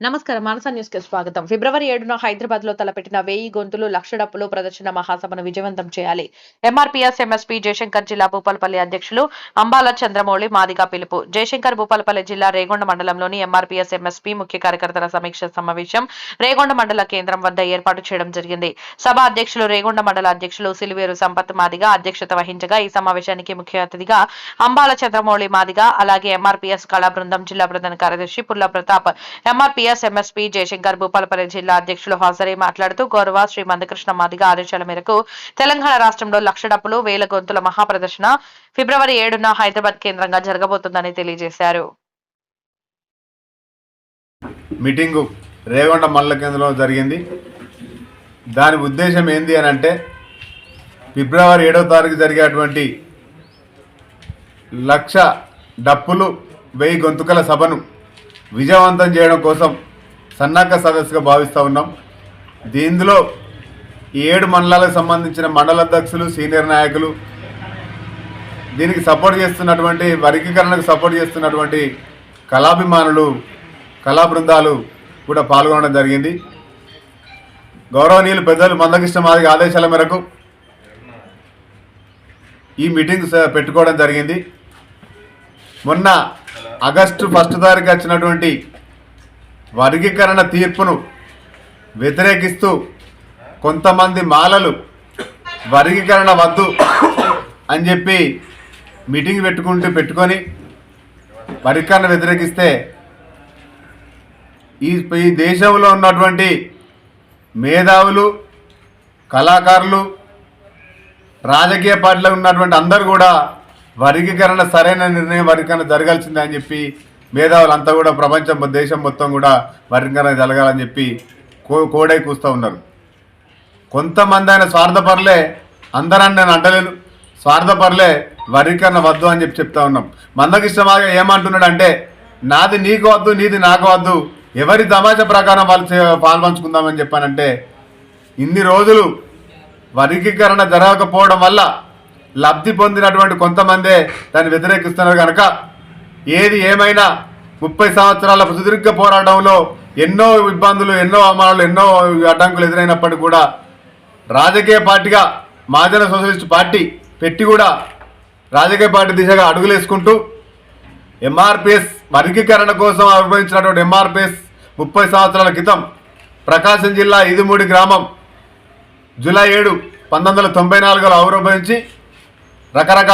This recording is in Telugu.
నమస్కారం. మానసా న్యూస్కి స్వాగతం. ఫిబ్రవరి ఏడున హైదరాబాద్లో తలపెట్టిన వెయ్యి గొంతులు లక్ష డప్పులు ప్రదర్శన మహాసభను విజయవంతం చేయాలి. ఎంఆర్పీఎస్ ఎంఎస్పీ జయశంకర్ జిల్లా భూపాలపల్లి అధ్యక్షులు అంబాల చంద్రమౌళి మాదిగా పిలుపు. జయశంకర్ భూపాలపల్లి జిల్లా రేగొండ మండలంలోని ఎంఆర్పీఎస్ ఎంఎస్పీ ముఖ్య కార్యకర్తల సమీక్ష సమావేశం రేగొండ మండల కేంద్రం వద్ద ఏర్పాటు చేయడం జరిగింది. సభ అధ్యక్షులు రేగొండ మండల అధ్యక్షులు సిలివేరు సంపత్ మాదిగా అధ్యక్షత వహించగా ఈ సమావేశానికి ముఖ్య అతిథిగా అంబాల చంద్రమౌళి మాదిగా అలాగే ఎంఆర్పీఎస్ కళా బృందం జిల్లా ప్రధాన కార్యదర్శి పుల్ల ప్రతాప్ ఎంఆర్పీఎస్ ఎంఎస్పీ జయశంకర్ భూపాలపల్లి జిల్లా అధ్యక్షులు హాజరై మాట్లాడుతూ గౌరవ శ్రీ మందకృష్ణ మాదిగ ఆదేశాల మేరకు తెలంగాణ రాష్ట్రంలో లక్ష డప్పులు వేల గొంతుల మహాప్రదర్శన ఫిబ్రవరి ఏడున హైదరాబాద్ కేంద్రంగా జరగబోతుందని తెలియజేశారు. మీటింగు రేగొండ మండల కేంద్రంలో జరిగింది. దాని ఉద్దేశం ఏంది అని అంటే ఫిబ్రవరి ఏడవ తారీఖు జరిగేటువంటి లక్ష డప్పులు వెయ్యి గొంతుకల సభను విజయవంతం చేయడం కోసం సన్నాహక సదస్సుగా భావిస్తూ ఉన్నాం. దీనిలో ఈ ఏడు మండలాలకు సంబంధించిన మండల అధ్యక్షులు సీనియర్ నాయకులు దీనికి సపోర్ట్ చేస్తున్నటువంటి వర్గీకరణకు సపోర్ట్ చేస్తున్నటువంటి కళాభిమానులు కళా బృందాలు కూడా పాల్గొనడం జరిగింది. గౌరవనీయులు పెద్దలు మందకృష్ణ మాదిగ ఆదేశాల మేరకు ఈ మీటింగ్ పెట్టుకోవడం జరిగింది. మొన్న ఆగస్టు ఫస్ట్ తారీఖు వచ్చినటువంటి వర్గీకరణ తీర్పును వ్యతిరేకిస్తూ కొంతమంది మాలలు వర్గీకరణ వద్దు అని చెప్పి మీటింగ్ పెట్టుకుంటూ పెట్టుకొని వర్గీకరణ వ్యతిరేకిస్తే ఈ ఈ దేశంలో ఉన్నటువంటి మేధావులు కళాకారులు రాజకీయ పార్టీలో ఉన్నటువంటి అందరూ కూడా వర్గీకరణ సరైన నిర్ణయం వర్గీకరణ జరగాల్సిందే అని చెప్పి మేధావులు అంతా కూడా ప్రపంచం దేశం మొత్తం కూడా వర్గీకరణ జరగాలని చెప్పి కో కోడై కూస్తూ ఉన్నారు. కొంతమంది ఆయన స్వార్థపరులే అందరని నేను అంటలేను. స్వార్థపరులే వర్గీకరణ వద్దు అని చెప్పి చెప్తా ఉన్నాం. మందకిష్టమాగా ఏమంటున్నాడు అంటే నాది నీకు వద్దు నీది నాకు వద్దు ఎవరి సమాజ ప్రకారం వాళ్ళు పాల్పంచుకుందామని చెప్పానంటే ఇన్ని రోజులు వర్గీకరణ జరగకపోవడం వల్ల లబ్ధి పొందినటువంటి కొంతమందే దాన్ని వ్యతిరేకిస్తున్నారు కనుక ఏది ఏమైనా ముప్పై సంవత్సరాల సుదీర్ఘ పోరాటంలో ఎన్నో ఇబ్బందులు ఎన్నో అవమానాలు ఎన్నో అడ్డంకులు ఎదురైనప్పటికీ కూడా రాజకీయ పార్టీగా మహాజన సోషలిస్ట్ పార్టీ పెట్టి కూడా రాజకీయ పార్టీ దిశగా అడుగులేసుకుంటూ ఎంఆర్పిఎస్ వర్గీకరణ కోసం ఆవిర్భవించినటువంటి ఎంఆర్పిఎస్ ముప్పై సంవత్సరాల క్రితం ప్రకాశం జిల్లా ఇదిమూడి గ్రామం జూలై ఏడు పంతొమ్మిది వందల తొంభై నాలుగులో ఆవిర్భవించి రకరకాల